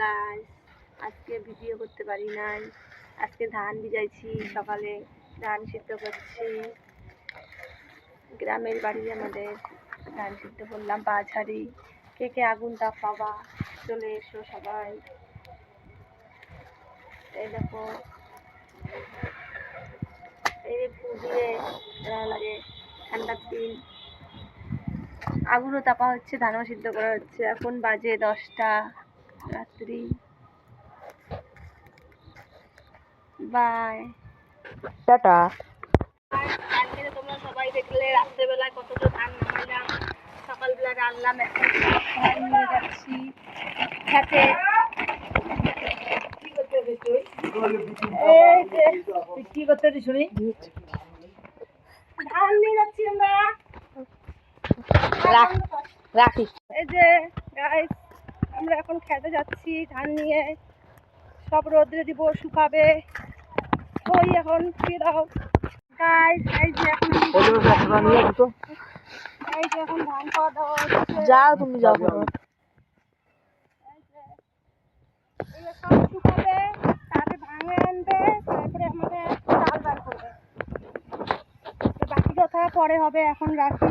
গাছ আজকে ভিডিও করতে পারি নাই। আজকে ধান ভিজাইছি সকালে, ধান সিদ্ধ করছি। গ্রামের বাড়ি আমাদের, ধান সিদ্ধ করলাম বাঝারি কে কে আগুন তাপাবা চলে এসো সবাই। এই দেখো, এই যে ফু দিয়ে লাগে ঠান্ডার দিন। আগুনও তাপা হচ্ছে, ধানও সিদ্ধ করা হচ্ছে। এখন বাজে দশটা। রাত্রি। Bye tata. আজকে তোমরা সবাই দেখলে রাত্রেবেলায় ধান নামাইলাম সকালবেলা রান্নাম ধান নিয়ে যাচ্ছি। খেতে। কি করতে শুনি? ধান নিয়ে যাচ্ছি আমরা। রাখি এই যে গাইস আমরা এখন খেতে যাচ্ছি ধান নিয়ে। সব রোদ্রে দিব শুকাবে। ওই এখন দিয়ে দাও। গাইস এই যে এখন এই যে এখন ধান খাওয়া দাওয়া যাও তুমি যাও। এই যে শুকাবে তারপরে ভাঙে আনবে তারপরে আমাদের চাল বার করবে। বাকি কথা পরে হবে এখন রাখি।